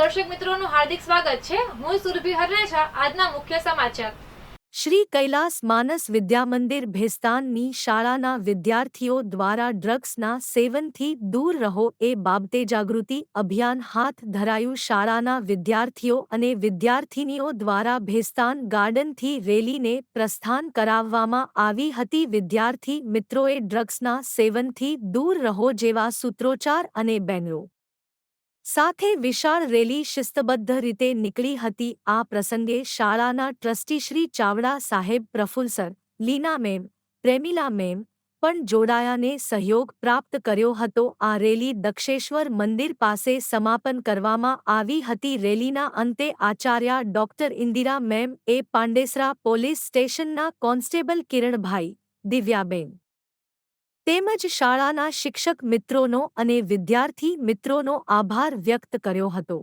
દર્શક મિત્રોનું હાર્દિક સ્વાગત છે. હું સુરભી હરરેજા, આજના મુખ્ય સમાચાર. શ્રી કૈલાસ માનસ વિદ્યામંદિર ભેસ્તાનની શાળાના વિદ્યાર્થીઓ દ્વારા ડ્રગ્સના સેવનથી દૂર રહો એ બાબતે જાગૃતિ અભિયાન હાથ ધરાયું શાળાના વિદ્યાર્થીઓ અને વિદ્યાર્થિનીઓ દ્વારા ભેસ્તાન ગાર્ડનથી રેલીને પ્રસ્થાન કરાવવામાં આવી હતી. વિદ્યાર્થી મિત્રોએ ડ્રગ્સના સેવનથી દૂર રહો જેવા સૂત્રોચ્ચાર અને બેનરો સાથે વિશાળ રેલી શિસ્તબદ્ધ રીતે નીકળી હતી. આ પ્રસંગે શાળાના ટ્રસ્ટી શ્રી ચાવડા સાહેબ Prafull sir, Leena ma'am, Pramila ma'am પણ જોડાયાને સહયોગ પ્રાપ્ત કર્યો હતો. આ રેલી દક્ષેશ્વર મંદિર પાસે સમાપન કરવામાં આવી હતી. રેલીના અંતે આચાર્ય ડોક્ટર ઇન્દિરા મેમ એ પાંડેસરા પોલીસ સ્ટેશનના કોન્સ્ટેબલ કિરણભાઈ દિવ્યાબેન તેમજ શાળાના શિક્ષક મિત્રોનો અને વિદ્યાર્થી મિત્રોનો આભાર વ્યક્ત કર્યો હતો.